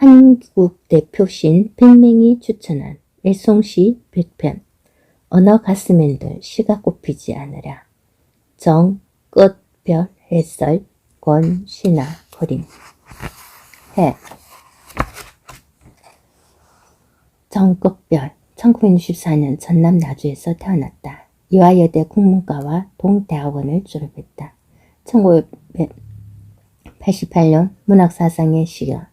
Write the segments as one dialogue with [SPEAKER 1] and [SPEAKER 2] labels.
[SPEAKER 1] 한국 대표신 백맹이 추천한 애송시 100편 언어 가스맨들 시가 꼽히지 않으랴 정, 끝, 별, 해설, 권, 신화, 그림 해 정끝별 1964년 전남 나주에서 태어났다. 이화여대 국문과와 동대학원을 졸업했다. 1988년 문학사상의 시여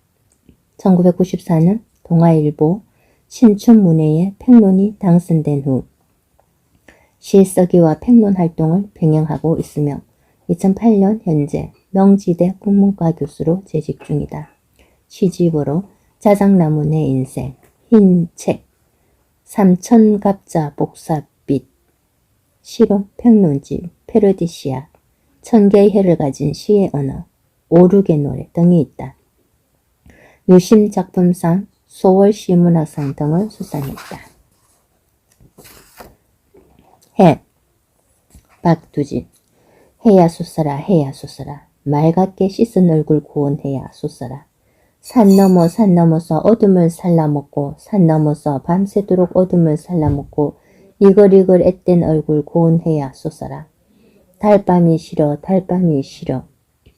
[SPEAKER 1] 1994년 동아일보 신춘문예에 팽론이 당선된 후 시쓰기와 팽론 활동을 병행하고 있으며 2008년 현재 명지대 국문과 교수로 재직 중이다. 시집으로 자작나무 내 인생, 흰 책, 삼천갑자 복사빛, 실용 평론집, 패러디시아, 천개의 해를 가진 시의 언어, 오르게 노래 등이 있다. 유심 작품상 소월 시문학상 등을 수상했다. 해. 박두진. 해야 쏘써라 해야 쏘써라. 맑게 씻은 얼굴 고운 해야 쏘써라. 산 넘어 산 넘어서 어둠을 살라먹고 산 넘어서 밤새도록 어둠을 살라먹고 이글이글 앳된 얼굴 고운 해야 쏘써라. 달밤이 싫어 달밤이 싫어.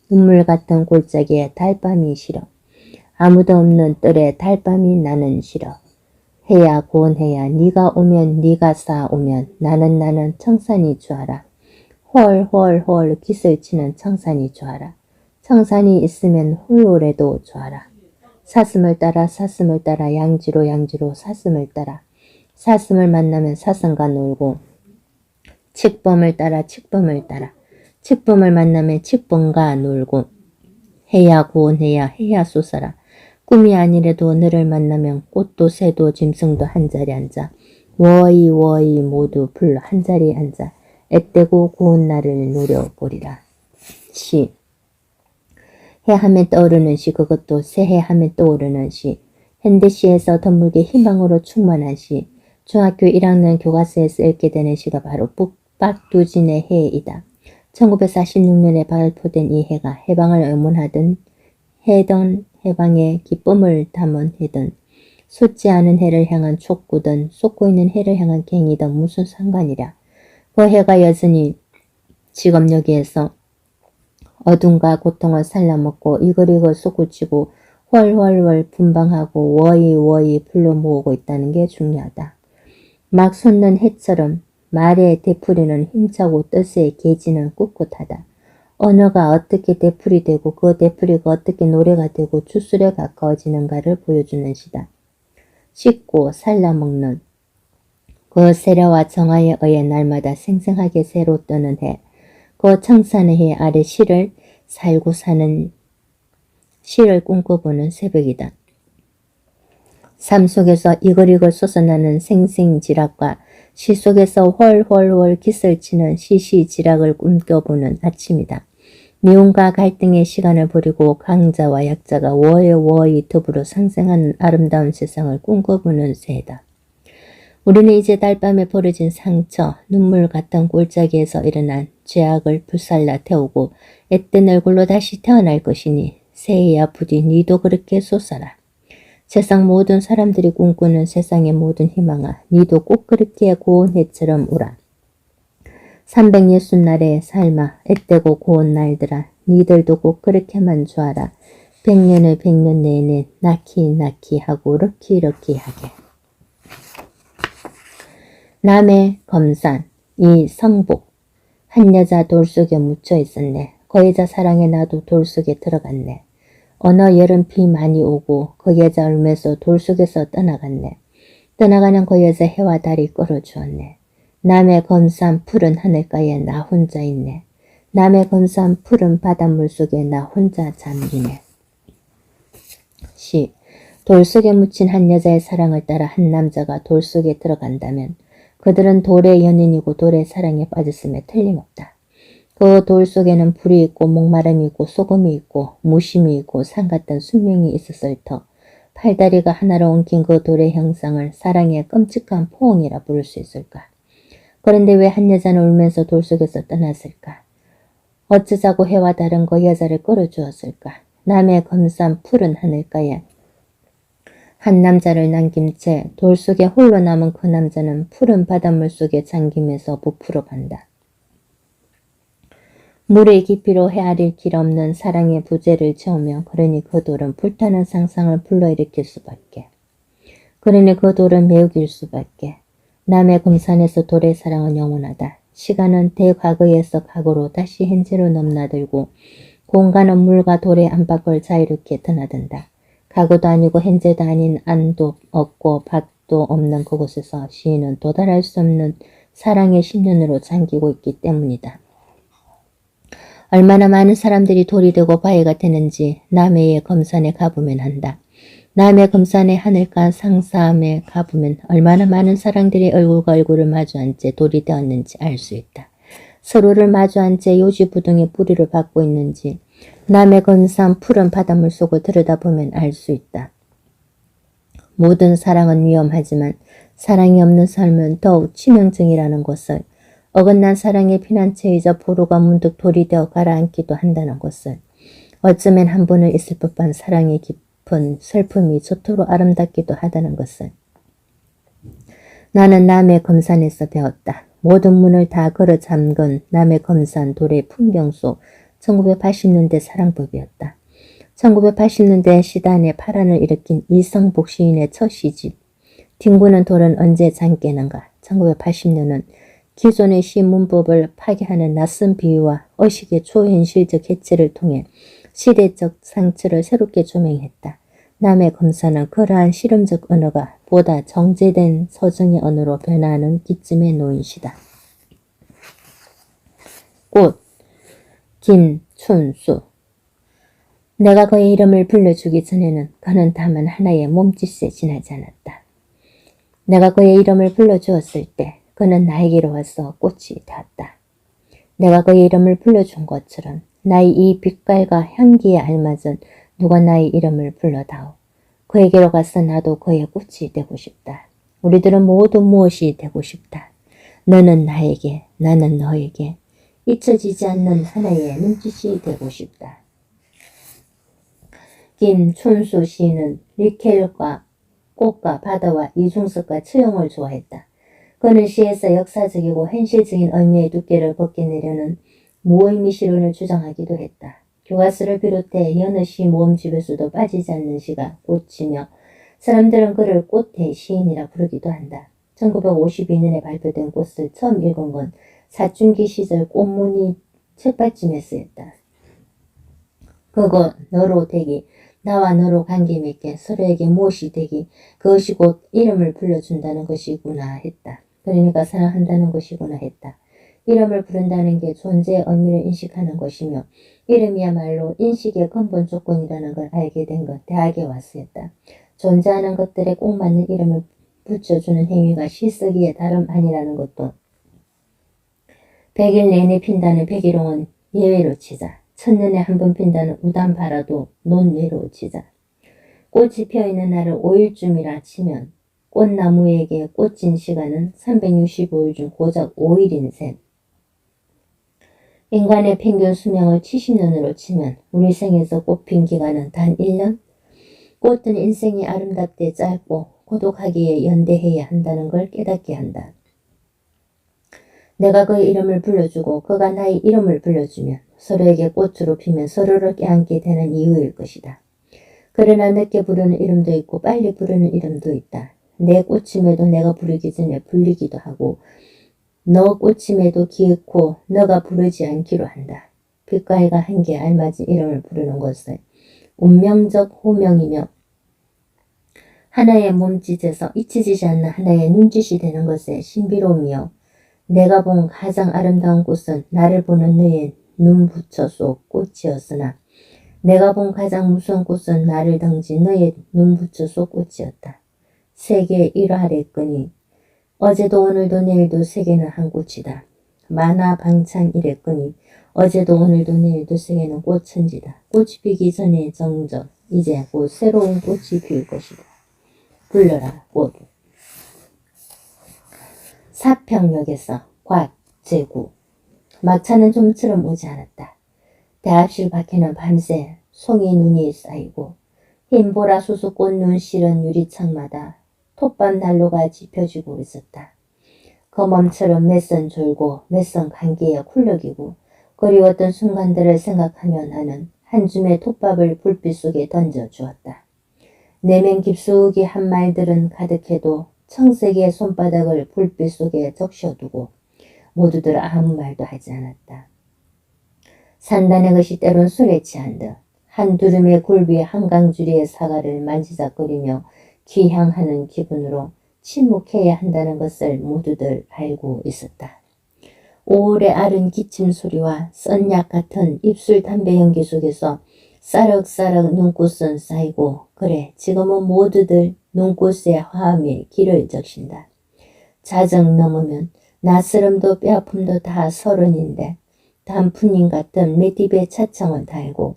[SPEAKER 1] 눈물 같은 골짜기에 달밤이 싫어 아무도 없는 뜰에 달밤이 나는 싫어 해야 고운 해야 네가 오면 네가 쌓아오면 나는 나는 청산이 좋아라. 헐헐헐 기슬 치는 청산이 좋아라. 청산이 있으면 홀로래도 좋아라. 사슴을 따라 사슴을 따라 양지로 양지로 사슴을 따라. 사슴을 만나면 사슴과 놀고 칙범을 따라 칙범을 따라. 칙범을 만나면 칙범과 놀고 해야 고운 해야 해야 쏘사라 꿈이 아니래도 너를 만나면 꽃도 새도 짐승도 한자리 앉아. 워이 워이 모두 불러 한자리에 앉아. 앳되고 고운 날을 노려보리라. 시. 해하면 떠오르는 시 그것도 새해 하면 떠오르는 시. 현대시에서 덤물게 희망으로 충만한 시. 중학교 1학년 교과서에서 읽게 되는 시가 바로 북박두진의 해이다. 1946년에 발표된 이 해가 해방을 의문하던 해던 해방의 기쁨을 담은 해든 솟지 않은 해를 향한 촉구든 쏟고 있는 해를 향한 갱이든 무슨 상관이랴. 그 해가 여전히 지금 여기에서 어둠과 고통을 살라먹고 이글이글 솟구치고 훨훨훨 분방하고 워이 워이 불러 모으고 있다는 게 중요하다. 막 솟는 해처럼 말의 되풀이는 힘차고 뜻의 계지는 꿋꿋하다. 언어가 어떻게 되풀이 되고 그 되풀이가 어떻게 노래가 되고 주술에 가까워지는가를 보여주는 시다. 씻고 살라먹는 그 세례와 정화에 의해 날마다 생생하게 새로 뜨는 해, 그 청산의 해 아래 시를 살고 사는 시를 꿈꿔보는 새벽이다. 삶 속에서 이글이글 솟아나는 생생지락과 시 속에서 훨훨훨 기슬치는 시시지락을 꿈꿔보는 아침이다. 미움과 갈등의 시간을 버리고 강자와 약자가 워여워이 더불어 상생하는 아름다운 세상을 꿈꿔보는 새다. 우리는 이제 달밤에 벌어진 상처, 눈물 같은 골짜기에서 일어난 죄악을 불살라 태우고 앳된 얼굴로 다시 태어날 것이니 새해야 부디 니도 그렇게 솟아라. 세상 모든 사람들이 꿈꾸는 세상의 모든 희망아, 니도 꼭 그렇게 고운 해처럼 오라. 360날의 삶아, 앳되고 고운 날들아, 니들도 꼭 그렇게만 좋아라. 백년을 백년 내내 낳기 낳기 하고 럭키 럭키 하게. 남의 검산, 이 성복, 한 여자 돌 속에 묻혀 있었네. 그 여자 사랑에 나도 돌 속에 들어갔네. 어느 여름 비 많이 오고 그 여자 울면서 돌 속에서 떠나갔네. 떠나가는 그 여자 해와 달이 끌어주었네. 남의 검산 푸른 하늘가에 나 혼자 있네. 남의 검산 푸른 바닷물 속에 나 혼자 잠기네. 시. 돌 속에 묻힌 한 여자의 사랑을 따라 한 남자가 돌 속에 들어간다면 그들은 돌의 연인이고 돌의 사랑에 빠졌음에 틀림없다. 그 돌 속에는 불이 있고 목마름이 있고 소금이 있고 무심이 있고 산 같은 순명이 있었을 터 팔다리가 하나로 엉킨 그 돌의 형상을 사랑의 끔찍한 포옹이라 부를 수 있을까? 그런데 왜 한 여자는 울면서 돌 속에서 떠났을까? 어쩌자고 해와 다른 그 여자를 끌어주었을까? 남의 검산 푸른 하늘가에 한 남자를 남긴 채 돌 속에 홀로 남은 그 남자는 푸른 바닷물 속에 잠기면서 부풀어 간다. 물의 깊이로 헤아릴 길 없는 사랑의 부재를 채우며 그러니 그 돌은 불타는 상상을 불러일으킬 수밖에. 그러니 그 돌은 매우 길 수밖에. 남의 금산에서 돌의 사랑은 영원하다. 시간은 대과거에서 과거로 다시 현재로 넘나들고 공간은 물과 돌의 안팎을 자유롭게 드나든다. 과거도 아니고 현재도 아닌 안도 없고 밖도 없는 그곳에서 시인은 도달할 수 없는 사랑의 십년으로 잠기고 있기 때문이다. 얼마나 많은 사람들이 돌이 되고 바위가 되는지 남해의 검산에 가보면 한다. 남해 검산의 하늘과 상사함에 가보면 얼마나 많은 사람들이 얼굴과 얼굴을 마주한 채 돌이 되었는지 알 수 있다. 서로를 마주한 채 요지부동의 뿌리를 받고 있는지 남의 건산 푸른 바닷물 속을 들여다보면 알 수 있다. 모든 사랑은 위험하지만 사랑이 없는 삶은 더욱 치명적이라는 것을 어긋난 사랑의 피난처이자 포로가 문득 돌이 되어 가라앉기도 한다는 것을 어쩌면 한 분을 있을 법한 사랑의 깊은 슬픔이 저토록 아름답기도 하다는 것을 나는 남의 검산에서 배웠다. 모든 문을 다 걸어 잠근 남의 검산 돌의 풍경 속 1980년대 사랑법이었다. 1980년대 시단에 파란을 일으킨 이성복 시인의 첫 시집 딩구는 돌은 언제 잠깨는가 1980년은 기존의 시 문법을 파괴하는 낯선 비유와 의식의 초현실적 해체를 통해 시대적 상처를 새롭게 조명했다. 남의 검사는 그러한 실험적 언어가 보다 정제된 서정의 언어로 변화하는 기쯤에 놓인 시다. 꽃, 김춘수 내가 그의 이름을 불러주기 전에는 그는 다만 하나의 몸짓에 지나지 않았다. 내가 그의 이름을 불러주었을 때 그는 나에게로 와서 꽃이 되었다. 내가 그의 이름을 불러준 것처럼 나의 이 빛깔과 향기에 알맞은 누가 나의 이름을 불러다오. 그에게로 가서 나도 그의 꽃이 되고 싶다. 우리들은 모두 무엇이 되고 싶다. 너는 나에게, 나는 너에게 잊혀지지 않는 하나의 눈짓이 되고 싶다. 김춘수 시인은 리켈과 꽃과 바다와 이중석과 처형을 좋아했다. 그는 시에서 역사적이고 현실적인 의미의 두께를 벗겨내려는 무의미 실론을 주장하기도 했다. 교과서를 비롯해 여느 시 모음집에서도 빠지지 않는 시가 꽃이며 사람들은 그를 꽃의 시인이라 부르기도 한다. 1952년에 발표된 꽃을 처음 읽은 건 사춘기 시절 꽃무늬 책받침에 쓰였다. 그거 너로 되기 나와 너로 관계 맺게 서로에게 무엇이 되기 그것이 곧 이름을 불러준다는 것이구나 했다. 그러니까 사랑한다는 것이구나 했다. 이름을 부른다는 게 존재의 의미를 인식하는 것이며 이름이야말로 인식의 근본 조건이라는 걸 알게 된 것 대학에 왔었다. 존재하는 것들에 꼭 맞는 이름을 붙여주는 행위가 시쓰기에 다름 아니라는 것도 백일 내내 핀다는 백일홍은 예외로 치자. 천년에 한 번 핀다는 우단바라도 논외로 치자. 꽃이 피어있는 날을 5일쯤이라 치면 꽃나무에게 꽃진 시간은 365일 중 고작 5일인 셈. 인간의 평균 수명을 70년으로 치면 우리 생에서 꽃핀 기간은 단 1년? 꽃은 인생이 아름답게 짧고 고독하기에 연대해야 한다는 걸 깨닫게 한다. 내가 그의 이름을 불러주고 그가 나의 이름을 불러주면 서로에게 꽃으로 피면 서로를 깨안게 되는 이유일 것이다. 그러나 늦게 부르는 이름도 있고 빨리 부르는 이름도 있다. 내 꽃임에도 내가 부르기 전에 불리기도 하고 너 꽃임에도 기획고 너가 부르지 않기로 한다. 빛깔과 한계 알맞은 이름을 부르는 것은 운명적 호명이며 하나의 몸짓에서 잊혀지지 않는 하나의 눈짓이 되는 것의 신비로움이요. 내가 본 가장 아름다운 꽃은 나를 보는 너의 눈부처 속 꽃이었으나 내가 본 가장 무서운 꽃은 나를 덩진 너의 눈부처 속 꽃이었다. 세계 일화랬거니 어제도 오늘도 내일도 세계는 한 꽃이다. 만화 방창 이랬거니 어제도 오늘도 내일도 세계는 꽃천지다. 꽃이 피기 전에 정적 이제 곧 새로운 꽃이 피울 것이다. 불러라 꽃. 사평역에서 곽 제구 막차는 좀처럼 오지 않았다. 대합실 밖에는 밤새 송이 눈이 쌓이고 흰 보라 수수꽃 눈 실은 유리창마다 톱밥 난로가 지펴지고 있었다. 검엄처럼 메선 졸고 메선 관계에 굴러기고 그리웠던 순간들을 생각하며 나는 한 줌의 톱밥을 불빛 속에 던져 주었다. 내면 깊숙이 한 말들은 가득해도 청색의 손바닥을 불빛 속에 적셔두고 모두들 아무 말도 하지 않았다. 산단의 것이 때론 술에 취한 듯 한두름의 굴비의 한강주리의 사과를 만지작거리며 귀향하는 기분으로 침묵해야 한다는 것을 모두들 알고 있었다. 오래 앓은 기침 소리와 썬약 같은 입술 담배 연기 속에서 싸럭싸럭 눈꽃은 쌓이고 그래 지금은 모두들 눈꽃의 화음에 길을 적신다. 자정 넘으면 낯설음도 뼈아픔도 다 서른인데 단풍님 같은 매듭의 차창을 달고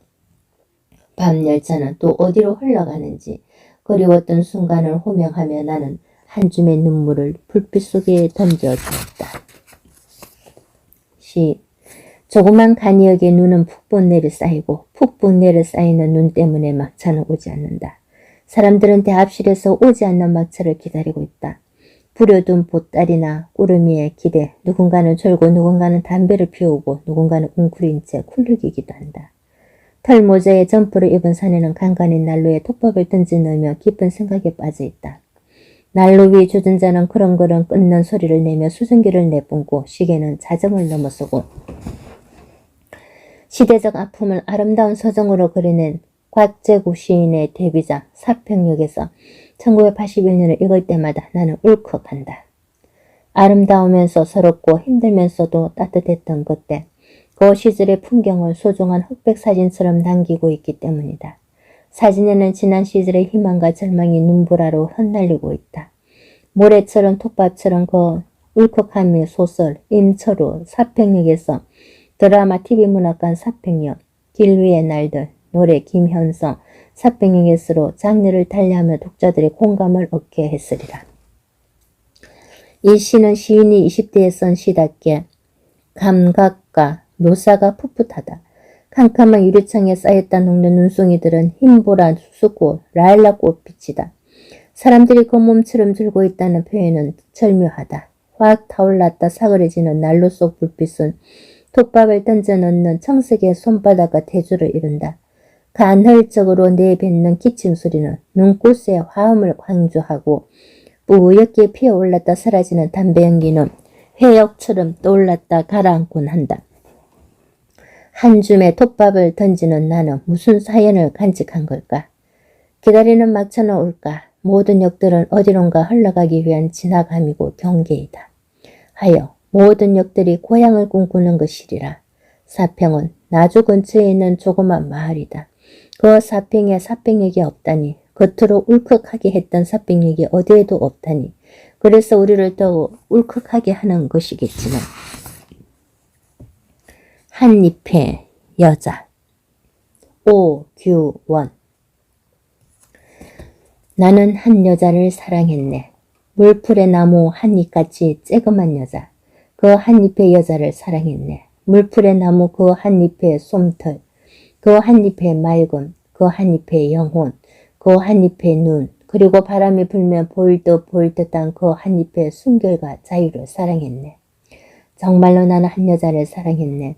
[SPEAKER 1] 밤 열차는 또 어디로 흘러가는지 그리웠던 순간을 호명하며 나는 한 줌의 눈물을 불빛 속에 던져주었다. 시 조그만 간이역의 눈은 푹푹 내려 쌓이고 푹푹 내려 쌓이는 눈 때문에 막차는 오지 않는다. 사람들은 대합실에서 오지 않는 막차를 기다리고 있다. 부려둔 보따리나 꾸러미에 기대 누군가는 졸고 누군가는 담배를 피우고 누군가는 웅크린 채 쿨르기기도 한다. 털모자에 점프를 입은 사내는 간간히 난로에 톱밥을 던지 넣으며 깊은 생각에 빠져 있다. 난로 위 주전자는 그렁그렁 끊는 소리를 내며 수증기를 내뿜고 시계는 자정을 넘어서고 시대적 아픔을 아름다운 서정으로 그려낸 곽재구 시인의 데뷔작 사평역에서 1981년을 읽을 때마다 나는 울컥한다. 아름다우면서 서럽고 힘들면서도 따뜻했던 그때 그 시절의 풍경을 소중한 흑백 사진처럼 남기고 있기 때문이다. 사진에는 지난 시절의 희망과 절망이 눈보라로 흩날리고 있다. 모래처럼 톱밥처럼 그 울컥함의 소설 임철우 사평역에서 드라마 TV문학관 사평역 길 위의 날들 노래 김현성 사평역에서로 장르를 달리하며 독자들의 공감을 얻게 했으리라. 이 시는 시인이 20대에 쓴 시답게 감각과 묘사가 풋풋하다. 캄캄한 유리창에 쌓였다 녹는 눈송이들은 흰보라 수수꽃, 라일락꽃 빛이다. 사람들이 그 몸처럼 들고 있다는 표현은 절묘하다. 확 타올랐다 사그레지는 난로 속 불빛은 톱밥을 던져 넣는 청색의 손바닥과 대조를 이룬다. 간헐적으로 내뱉는 기침 소리는 눈꽃의 화음을 강조하고 뿌옇게 피어올랐다 사라지는 담배 연기는 회역처럼 떠올랐다 가라앉곤 한다. 한 줌의 톱밥을 던지는 나는 무슨 사연을 간직한 걸까? 기다리는 막차는 올까? 모든 역들은 어디론가 흘러가기 위한 지나감이고 경계이다. 하여 모든 역들이 고향을 꿈꾸는 것이리라. 사평은 나주 근처에 있는 조그만 마을이다. 그 사평에 사평역이 없다니 겉으로 울컥하게 했던 사평역이 어디에도 없다니 그래서 우리를 더욱 울컥하게 하는 것이겠지만 한잎의 여자 오규원 나는 한 여자를 사랑했네. 물풀의 나무 한 잎같이 쬐그만 여자. 그 한 잎의 여자를 사랑했네. 물풀의 나무 그 한 잎의 솜털. 그 한 잎의 맑음. 그 한 잎의 영혼. 그 한 잎의 눈. 그리고 바람이 불면 보일 듯 보일 듯한 그 한 잎의 순결과 자유를 사랑했네. 정말로 나는 한 여자를 사랑했네.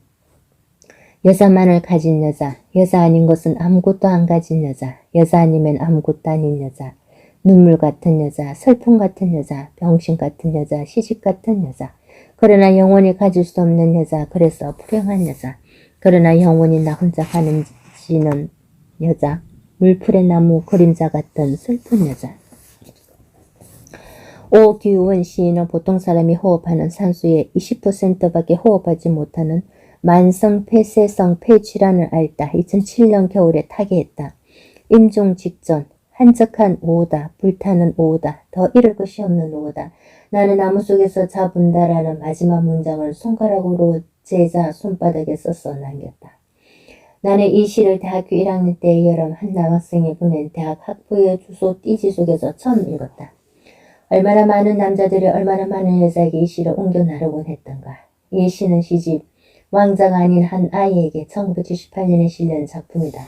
[SPEAKER 1] 여자만을 가진 여자, 여자 아닌 것은 아무것도 안 가진 여자, 여자 아니면 아무것도 아닌 여자, 눈물 같은 여자, 슬픔 같은 여자, 병신 같은 여자, 시집 같은 여자, 그러나 영원히 가질 수 없는 여자, 그래서 불행한 여자, 그러나 영원히 나 혼자 가는 지는 여자, 물풀의 나무 그림자 같은 슬픈 여자. 오규원 시인은 보통 사람이 호흡하는 산소의 20%밖에 호흡하지 못하는 만성 폐쇄성 폐질환을 앓다 2007년 겨울에 타계했다. 임종 직전 한적한 오후다 불타는 오후다 더 이럴 것이 없는 오후다 나는 나무 속에서 자본다라는 마지막 문장을 손가락으로 제자 손바닥에 써서 남겼다. 나는 이 시를 대학교 1학년 때의 여름 한 남학생이 보낸 대학 학부의 주소 띠지 속에서 처음 읽었다. 얼마나 많은 남자들이 얼마나 많은 여자에게 이 시를 옮겨 나르곤 했던가. 이 시는 시집 왕자가 아닌 한 아이에게 1978년에 실린 작품이다.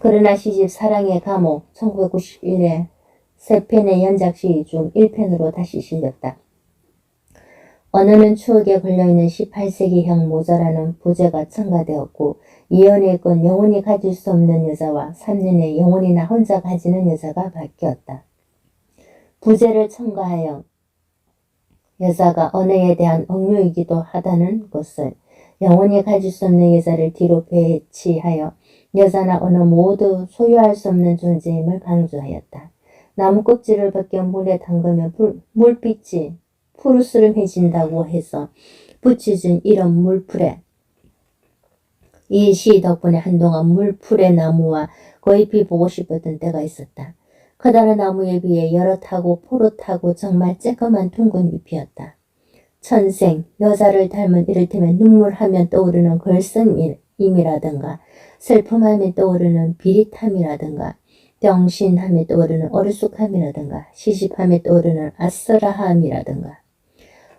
[SPEAKER 1] 그러나 시집 사랑의 감옥 1991에 세 편의 연작시 중 1편으로 다시 실렸다. 언어는 추억에 걸려있는 18세기형 모자라는 부제가 첨가되었고 이연의 건 영원히 가질 수 없는 여자와 3년에 영원히 나 혼자 가지는 여자가 바뀌었다. 부제를 첨가하여 여자가 언어에 대한 억류이기도 하다는 것을 영원히 가질 수 없는 여자를 뒤로 배치하여 여자나 언어 모두 소유할 수 없는 존재임을 강조하였다. 나무 껍질을 벗겨 물에 담그면 불, 물빛이 푸르스름해진다고 해서 붙여진 이런 물풀에 이 시 덕분에 한동안 물풀의 나무와 거입이 보고 싶었던 때가 있었다. 커다란 나무에 비해 여럿하고 포릇하고 정말 쬐끄만 둥근 잎이었다. 천생, 여자를 닮은 이를테면 눈물하면 떠오르는 걸성임이라든가 슬픔하면 떠오르는 비릿함이라든가 병신함에 떠오르는 어리숙함이라든가 시집함에 떠오르는 아슬라함이라든가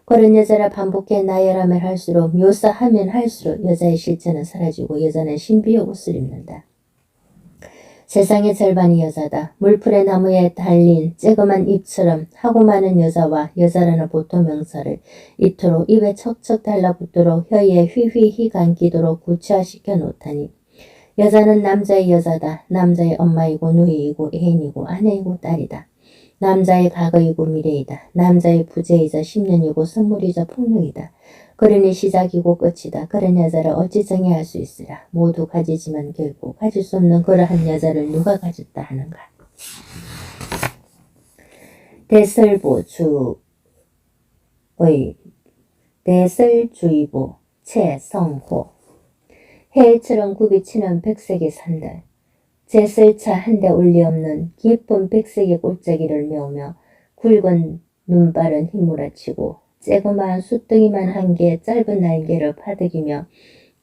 [SPEAKER 1] 그런 여자를 반복해 나열하면 할수록 묘사하면 할수록 여자의 실체는 사라지고 여자는 신비의 옷을 입는다. 세상의 절반이 여자다. 물풀의 나무에 달린 쬐그만 잎처럼 하고 많은 여자와 여자라는 보통 명사를 이토록 입에 척척 달라붙도록 혀에 휘휘히 감기도록 구체화시켜 놓다니 여자는 남자의 여자다. 남자의 엄마이고 누이이고 애인이고 아내이고 딸이다. 남자의 과거이고 미래이다. 남자의 부재이자 10년이고 선물이자 폭력이다. 그러니 시작이고 끝이다. 그런 여자를 어찌 정의할 수 있으랴. 모두 가지지만 결국 가질 수 없는 그러한 여자를 누가 가졌다 하는가. 대설보 주의 대설주의보 최성호 해처럼 굽이치는 백색의 산들 제설차 한대 올리 없는 깊은 백색의 골짜기를 메우며 굵은 눈발은 휘몰아치고 쬐그마한 숫덩이만 한개 짧은 날개를 파득이며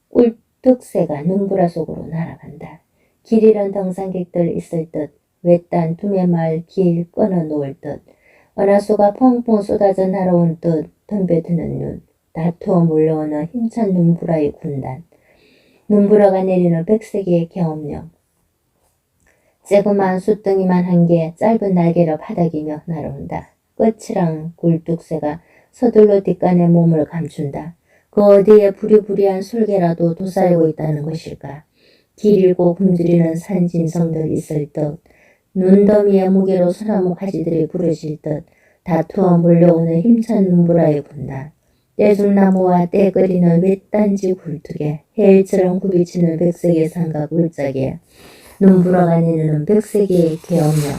[SPEAKER 1] 꿀뚝새가 눈보라 속으로 날아간다. 길 잃은 등산객들 있을 듯 외딴 두메말 길 끊어 놓을 듯 은하수가 펑펑 쏟아져 날아온 듯 덤벼드는 눈 다투어 몰려오는 힘찬 눈보라의 군단 눈보라가 내리는 백색의 경험력 쬐그마한 숫덩이만 한 개 짧은 날개를 파닥이며 날아온다. 끝이랑 굴뚝새가 서둘러 뒷간의 몸을 감춘다. 그 어디에 부리부리한 솔개라도 도사리고 있다는 것일까. 길고 굶주리는 산짐승들 있을 듯 눈더미의 무게로 소나무 가지들이 부러질 듯 다투어 몰려오는 힘찬 눈보라의 군단. 떼죽나무와 떼거리는 외딴지 굴뚝에 해일처럼 굽이치는 백색의 산과 굴짝에 눈부라가 내리는 백색의 계엄력.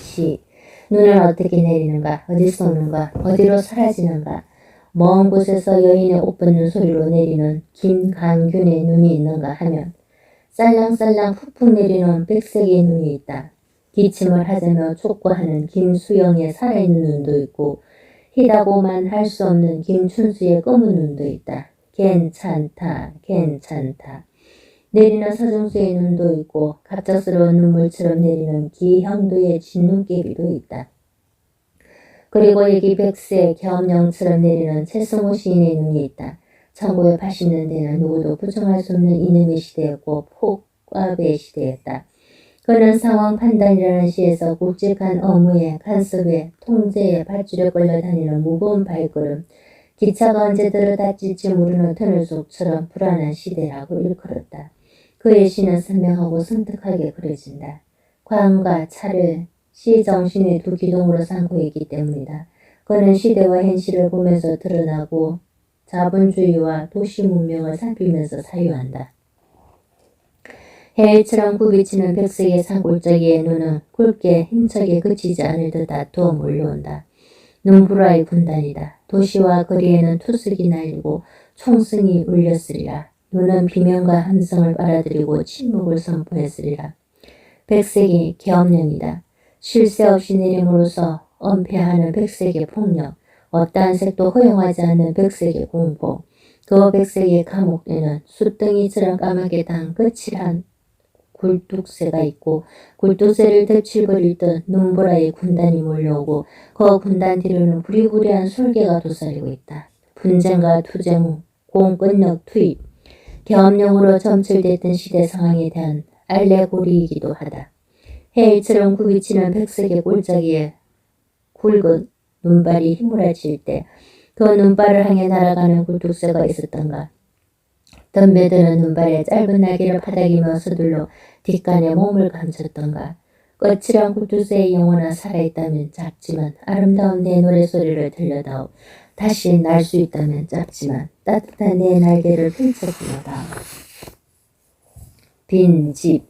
[SPEAKER 1] 시. 눈은 어떻게 내리는가? 어디서 오는가? 어디로 사라지는가? 먼 곳에서 여인의 옷 벗는 소리로 내리는 김강균의 눈이 있는가 하면 쌀랑쌀랑 푹푹 내리는 백색의 눈이 있다. 기침을 하자며 촉구하는 김수영의 살아있는 눈도 있고 희다고만 할 수 없는 김춘수의 검은 눈도 있다. 괜찮다, 괜찮다. 내리는 서정수의 눈도 있고 갑작스러운 눈물처럼 내리는 기형도의 진눈깨비도 있다. 그리고 여기 백세 겸영처럼 내리는 최승호 시인의 눈이 있다. 1980년대는 누구도 부정할 수 없는 이념의 시대였고 폭과의 시대였다. 그는 상황 판단이라는 시에서 굵직한 업무에 간섭에 통제에 밧줄에 걸려 다니는 무거운 발걸음, 기차가 언제 들어다칠지 모르는 터널 속처럼 불안한 시대라고 일컬었다. 그의 시는 선명하고 선택하게 그려진다. 광과 차를 시 정신의 두 기둥으로 삼고 있기 때문이다. 그는 시대와 현실을 보면서 드러나고 자본주의와 도시 문명을 살피면서 사유한다. 해일처럼 굽이치는 백색의 산골짜기의 눈은 굵게 힘차게 그치지 않을 듯 다투어 몰려온다. 눈보라의 군단이다. 도시와 거리에는 투석이 날리고 총성이 울렸으리라. 눈은 비명과 함성을 빨아들이고 침묵을 선포했으리라. 백색이 계엄령이다. 쉴 새 없이 내림으로써 엄폐하는 백색의 폭력, 어떠한 색도 허용하지 않는 백색의 공포, 그 백색의 감옥에는 숫덩이처럼 까맣게 단 거칠한 굴뚝새가 있고 굴뚝새를 덮칠거릴 듯 눈보라의 군단이 몰려오고 그 군단 뒤로는 부리부리한 솔개가 도사리고 있다. 분쟁과 투쟁, 공권력 투입, 겸용으로 점철됐던 시대 상황에 대한 알레고리이기도 하다. 해일처럼 굽이치는 백색의 골짜기에 굵은 눈발이 휘몰아칠 때 그 눈발을 향해 날아가는 굴뚝새가 있었던가. 덤벼드는 눈발에 짧은 날개를 파닥이며 서둘러 뒷간에 몸을 감췄던가. 거칠한 굴뚝새의 영혼아 살아있다면 작지만 아름다운 내 노래소리를 들려다오. 다시 날 수 있다면 짧지만 따뜻한 내 날개를 펼쳐보려다. 빈 집,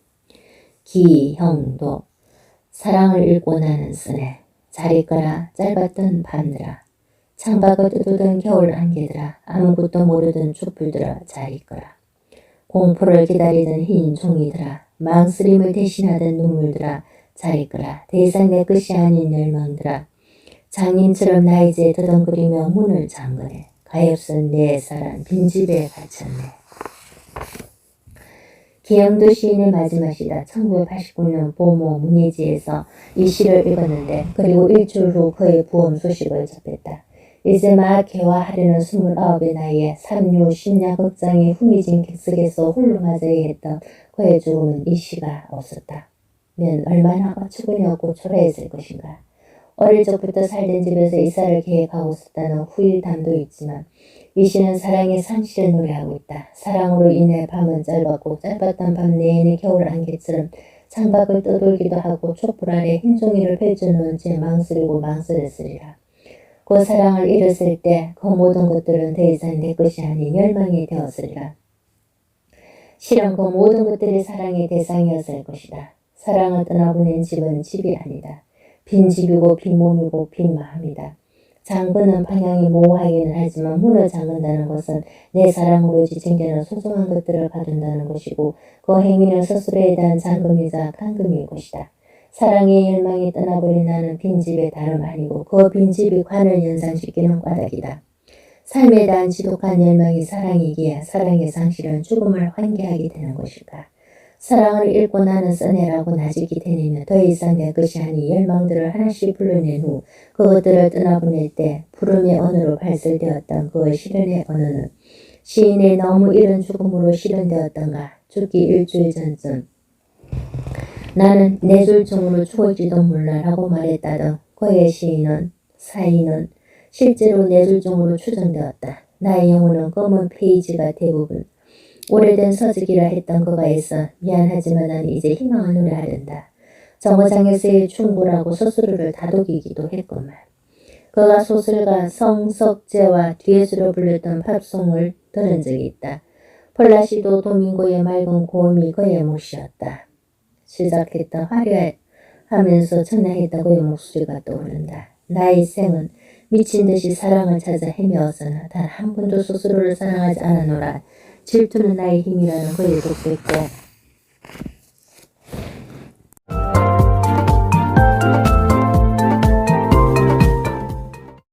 [SPEAKER 1] 기형도, 사랑을 읽고 나는 쓰네. 잘 있거라 짧았던 밤들아. 창밖을 뜯어든 겨울 안개들아. 아무것도 모르던 촛불들아 잘 있거라. 공포를 기다리던 흰 종이들아. 망스림을 대신하던 눈물들아 이상 내 것이 아닌 열망들아. 장님처럼 나 이제 더덩거리며 문을 잠그네. 가엾은 내 사랑 빈집에 갇혔네. 기영도 시인의 마지막 시다. 1989년 보모 문예지에서 이 시를 읽었는데 그리고 일주일 후 그의 부엄 소식을 접했다. 이제 막 개화하려는 스물아홉의 나이에 삼류 심야 극장의 후미진 객석에서 홀로 맞아야 했던 그의 죽음은 이 시가 없었다. 면 얼마나 어처구니없고 초라했을 것인가. 어릴 적부터 살던 집에서 이사를 계획하고 있었다는 후일담도 있지만 이 시는 사랑의 상실을 노래하고 있다. 사랑으로 인해 밤은 짧았고 짧았던 밤 내내 겨울 안개처럼 창밖을 떠돌기도 하고 촛불 아래 흰 종이를 펼쳐놓은 채 망설이고 망설였으리라. 그 사랑을 잃었을 때 그 모든 것들은 더 이상 내 것이 아닌 열망이 되었으리라. 실은 그 모든 것들이 사랑의 대상이었을 것이다. 사랑을 떠나보낸 집은 집이 아니다. 빈 집이고 빈 몸이고 빈 마음이다. 잠그는 방향이 모호하기는 하지만 문을 잠근다는 것은 내 사랑으로 지탱되는 소중한 것들을 가둔다는 것이고 그 행위는 스스로에 대한 잠금이자 감금일 것이다. 사랑의 열망이 떠나버린 나는 빈집의 다름 아니고 그 빈집이 관을 연상시키는 까닭이다. 삶에 대한 지독한 열망이 사랑이기에 사랑의 상실은 죽음을 환기하게 되는 것일까? 사랑을 잃고 나는 써내라고 나직이 되내며 더 이상 내 것이 아닌 열망들을 하나씩 불러낸 후 그것들을 떠나보낼 때 부름의 언어로 발설되었던 그 실현의 언어는 시인의 너무 이른 죽음으로 실현되었던가 죽기 일주일 전쯤 나는 뇌졸중으로 죽을지도 몰라라고 말했다던 그의 시인은 사인은 실제로 뇌졸중으로 추정되었다. 나의 영혼은 검은 페이지가 대부분 오래된 서적이라 했던 그가 있어 미안하지만 난 이제 희망을 노래하련다. 정거장에서의 충고라고 스스로를 다독이기도 했구만. 그가 소설가 성석재와 듀엣으로 불렀던 팝송을 들은 적이 있다. 폴라시도 도밍고의 맑은 고음이 그의 몫이었다. 시작했던 화려하면서 청량했던 그의 목소리가 떠오른다. 나의 생은 미친 듯이 사랑을 찾아 헤매었으나 단 한 번도 스스로를 사랑하지 않았노라. 질투는 나의 힘이라는 그의 독백도